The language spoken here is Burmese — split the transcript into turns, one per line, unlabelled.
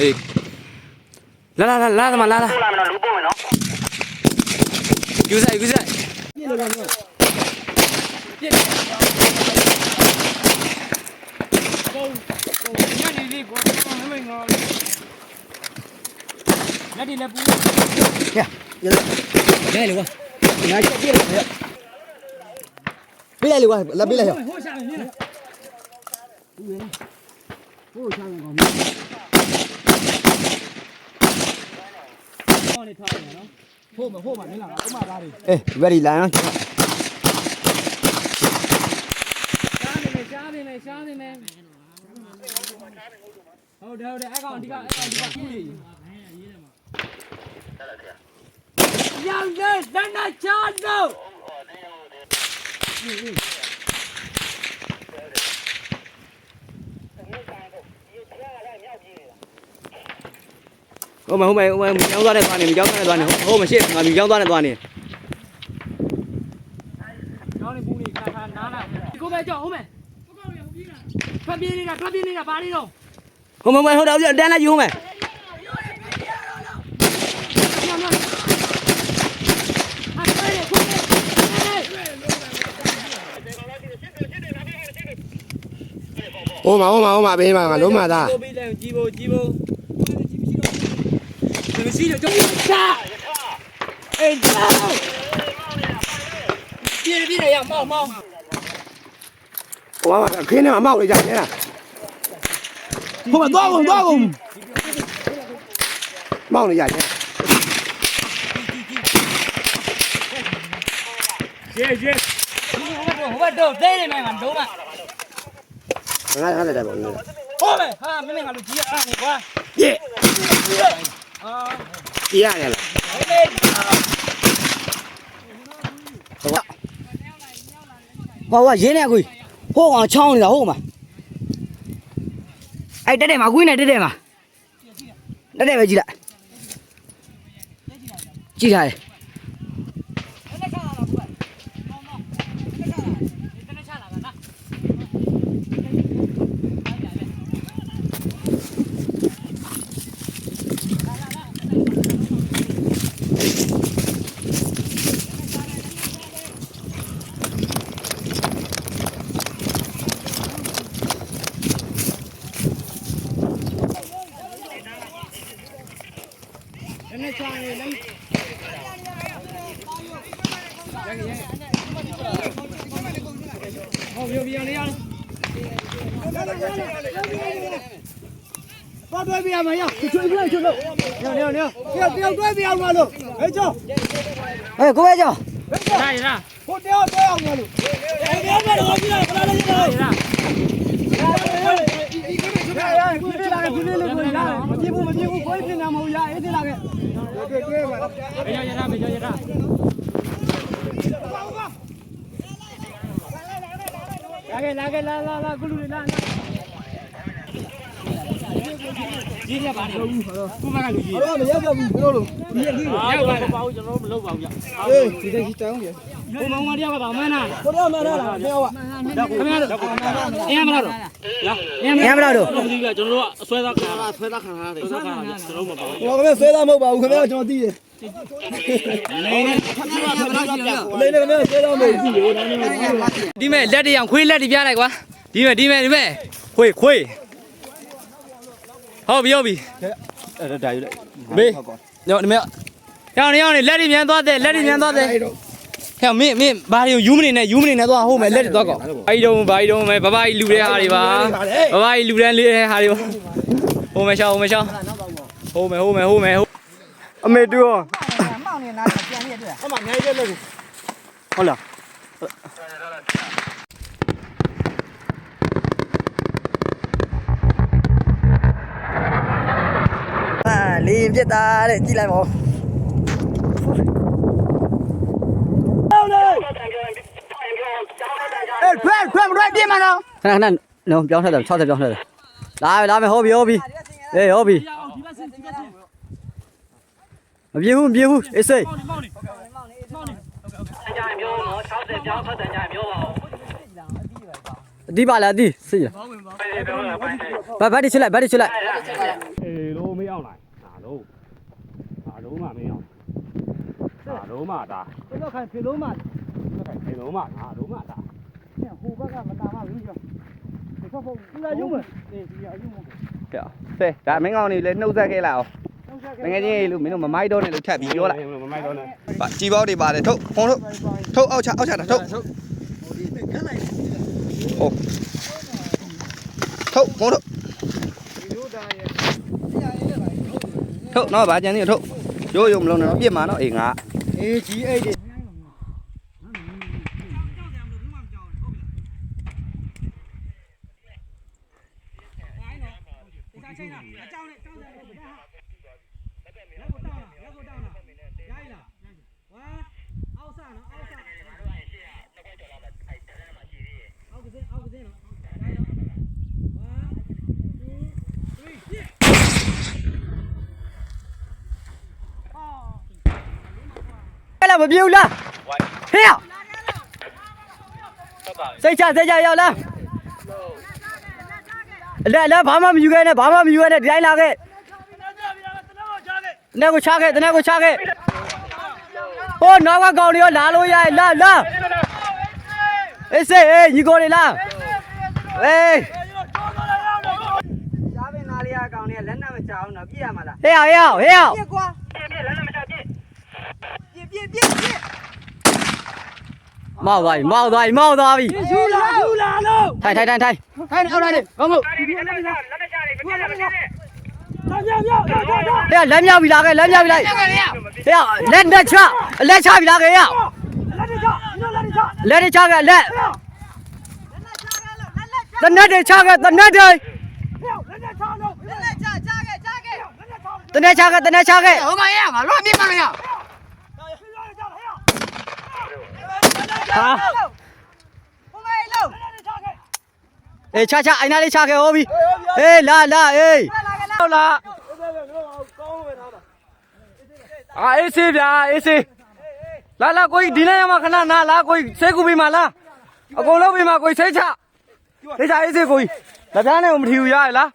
အေးလာလာလာလာသမားလာလာ
ပို့လာမယ်နော်လူပို့မယ်နော်
ယူဆိုင်ယူဆိုင်
ပြည့်လို့ တော့ပြည့်ညနေလေးကွာမမငါလက်ဒီလက်ပူ
လဲလေကွာငါချက်ပြည့်လိုက်ရပြလိုက်လေကွာလာပြလိုက်ရ
ဟိုရှာနေနေ
ဟိုချမ်းကောင်
ဟောနေထားတယ်နော်ဟိုမဟိုမမင်းလာဥမာသားတွေ
အေး ready လာနော်
ရှားနေနေရှားနေနေရှားနေနေဟုတ်တယ်ဟုတ်တယ်အဲ့ကောင်ဒီကအဲ့ကောင်ဒီကကူးနေရောင်တဲ့တန်းနာချာတော့
ဟိုမဟိုမဟိုမမြောင်းသွားတဲ့သွားနေမြောင်းသွားတဲ့သွားနေဟိုမရှိငါမြောင်းသွားတဲ့သွားနေ
ကျောင်းနေပူနေခါခါနားလာကိုပဲကြောက်ဟုတ်မယ်ထွက်ပြေးနေတာထွက်ပြေးနေတာဘာလေးတော့
ဟိုမဟိုဟိုတော့တန်းလိုက်ယူမယ်
ညညဟာဆွဲနေကိုပဲ
ဟိုမှာဟိုမှာဟိုမှာဘေးမှာငါလုံးမှာသား
ကိုပြီးတယ်ကြီးဖို့ကြီးဖို့ မရှိတော့ကြောက်
ရှာအေးကြောက်ပြေးပြေးရမောင်းမောင်း
ဟိုမှာခင်းနေမှာမောက်လေကြတယ်လားဟိုမှာသွားကုန်သွားကုန်မောက်လေကြတယ်
ရေရေဟိုဘက်တော့သေးနေမှာတော့မှာ
ငါငါလည်းတယ်ပေါ့လေ
ဟို မယ်ဟာမင်းငါလူကြီးအားနေကွာ
ပြည့်
အာ
ပြည့်ရတယ်လား
ဟိုလေ
ဟောကရင်းနေကိုဟိုကောင်ချောင်းနေတာဟိုမှာအဲ့တက်တယ်မှာကွင်းနေတက်တယ်မှာတက်တယ်ပဲကြည့်လိုက်ကြည့်ထားတယ်
လက်ချလာတော့ကွာမောင်းမောင်းလက်ချလာလက်ချလာပါလား ဟောပြောပြရလေရ ဘာတွေ့ပြရမရချွေပြချွေလို့ညညညတယောက်တယောက်တွေ့ပြအောင်မလို့ဟဲ့ကျော်
ဟဲ့ကိုပဲကြော
ဒါရလားဟိုတယောက်တွေ့အောင်မလို့ဟဲ့ပြောကတော့ကြည့်လိုက်ခလာလေးတော့ရလားရရပြလာပြလေးလေးကိုရမပြေဘူးမပြေဘူးကိုယ်ပြင်နာမဟုတ်ရအေးသေးလာခဲ့တွေ့တွေ့ပါလားဘေးရရဘေးရရ ခဲ့လာခဲ့လာလာလာကုလူလာလာကြီးရပါလေကုမကလူကြီး
တော့မရောက်တော့ဘူးဘယ်လိုလုပ်
ရောက်ပါပါဘူးကျွန်တော်တို့မလုပ်ပါဘူးဗျ
အေးဒီတက်ကြီးတောင်းပြ
ဟိုမောင်မတယောက်ကပါမန်းနာ
ကိုတော့မရတာမရောက်ပါ
ခင်ဗျားတို့အင်းမလားတော့အင်းမ
ရမလားတော့
ကျွန်တော်တို့ကအဆွဲသားခံတာဆွဲသားခံတာတယ်ဆွဲသားခံတာကျွန်တော်မပါဘူး
ဟိုကမဲဆွဲသားမဟုတ်ပါဘူးခင်ဗျားကျွန်တော်သိတယ်
နေနေဖတ်ပြပါဖတ်ပြပါ
လေးလေးခင်ဗျားဆွဲသားမဟုတ်ဘူး
ဒီမဲ့လက်တရံခွေးလက်တပြလိုက်ကွာဒီမဲ့ဒီမဲ့ဒီမဲ့ခွေးခွေးဟုတ်ပြီဟုတ်ပြီ
အဲ့ဒါယူလိုက်
ဘေးညောဒီမဲ့ရောင်းနေရောင်းနေလက်တွေမြန်သွားတယ်လက်တွေမြန်သွားတယ် ဟဲ့မင်းမင်းဘာတွေယူမနေနဲ့ယူမနေနဲ့သွားဟုတ်မယ်လက်တွေသွားကောဘာကြီးတုံးဘာကြီးတုံးမယ်ဘဘကြီးလူတဲ့ဟာတွေပါဘဘကြီးလူတဲ့လေးတဲ့ဟာတွေပါဟိုမယ်ရှောင်းဟိုမယ်ရှောင်းဟိုမယ်ဟိုမယ်ဟိုမယ်အမေတူရော
မောင်နေနာပြန်ရတဲ့
အမှငယ်ကျက်လို့
ဟုတ်လားအာလင်းပြစ်တာတဲ့ကြည့်လိုက်ပါဦးအေးဖ ပြင်မှာတော့ခဏခဏလုံးပြောင်းထွက်တယ်60ပြောင်းထွက်တယ်လာပြီလာပြီဟောပြီဟောပြီအေးဟောပြီမပြေဘူးမပြေဘူးအေးစိတ်
အဒီပါ
လားအဒီစိတ်
လား
ဘာဘာဒီချလိုက်ဘာဒီချလိုက်
အေးလို့မေး
အောင်လို
က်ဟာလို့
ဟာလို့မမေး
အောင်ဟာလို့မဒါ
တော့ခိုင်ဖေလို့မခိုင်ဖေလို့မဟာလို့မဒါ က်တော့နဲ့လို့ထပ်ပြီးပြောလိုက်
မမိုက်တော့နဲ့
ပါជីပေါက်တွေပါတယ်ထုတ်ဖုံးထုတ်ထုတ်အောက်ချအောက်ချတာထုတ်ဟုတ်ထုတ်ဖုံးထုတ်ထုတ်နော်ဗာကြံနေထုတ်ရိုးရိုးမလုံးနဲ့ပြစ်မှာနော်အေးငါ
အေးကြီးအိတ်တွေ
အဲ့လား မပြေဘူးလားဟေးစိတ်ချစိတ်ချရောက်လားလဲလဲဘာမှမယူခဲ့နဲ့ဘာမှမယူခဲ့နဲ့ဒီတိုင်းလာခဲ့တနက်ကိုချခဲ့တနက်ကိုချခဲ့ဟိုနောက်ကကောင်တွေရောလာလို့ရရလာလာအေးစေးအေးညီကိုတွေလာဟေး
ရှားပင်သားလေးအကောင်နဲ့လက်နဲ့မချအောင်တော့ပြည့်ရမှာလား
ဟေးဟေးဟေး
ဟေးကွာ ပြည့်ပြည့်ပြည့်ပြည့်
မောက်သွားပြီမောက်သွားပြီမောက်သွားပြီ
ယူလာယူလာလို့
ထိုင်ထိုင်ထိုင်ထိုင်
ထိုင်အောက်လိုက်ကောင်းမို့
လက်နဲ့မချလက်နဲ့ချတယ်ပြည့်လက်နဲ့ချတယ်
လာမြောက်မြောက်မြောက်မြောက်မြောက်
ဟေ့လက်မြောက်ပြီလားခဲ့လက်မြောက်ပြီလားဟေ့လက်နဲ့ချလက်ချပြီလားခဲ့ဟေ့
လက်တွေချညလက်တွေချ
လက်တွေချခဲ့လက်တနက်တွေချခဲ့တနက်တွေ
လက်နဲ့ချလို့လက်နဲ့ချချခဲ့ချခဲ့လက်နဲ့ချ
တနက်ချခဲ့တနက်ချခဲ့
ဟိုမရငါလွတ်မြင်မလား
ဟာ
ဟိုမရလို့
အေးချချအိုင်နာလေးချခဲ့ဟောပြီအေးလာလာအေး
ဟုတ်လားအာအေးစေးဗျာအေးစေးလာလာကိုကြီးဒီနေ့မှခဏနာလာကိုကြီးဆေးကူပြီးမှလားအကုန်လုံးပြီးမှကိုကြီးဆေးချဆေးချအေးစေးကိုကြီးလက်ပြားနဲ့မထီဘူးရရလား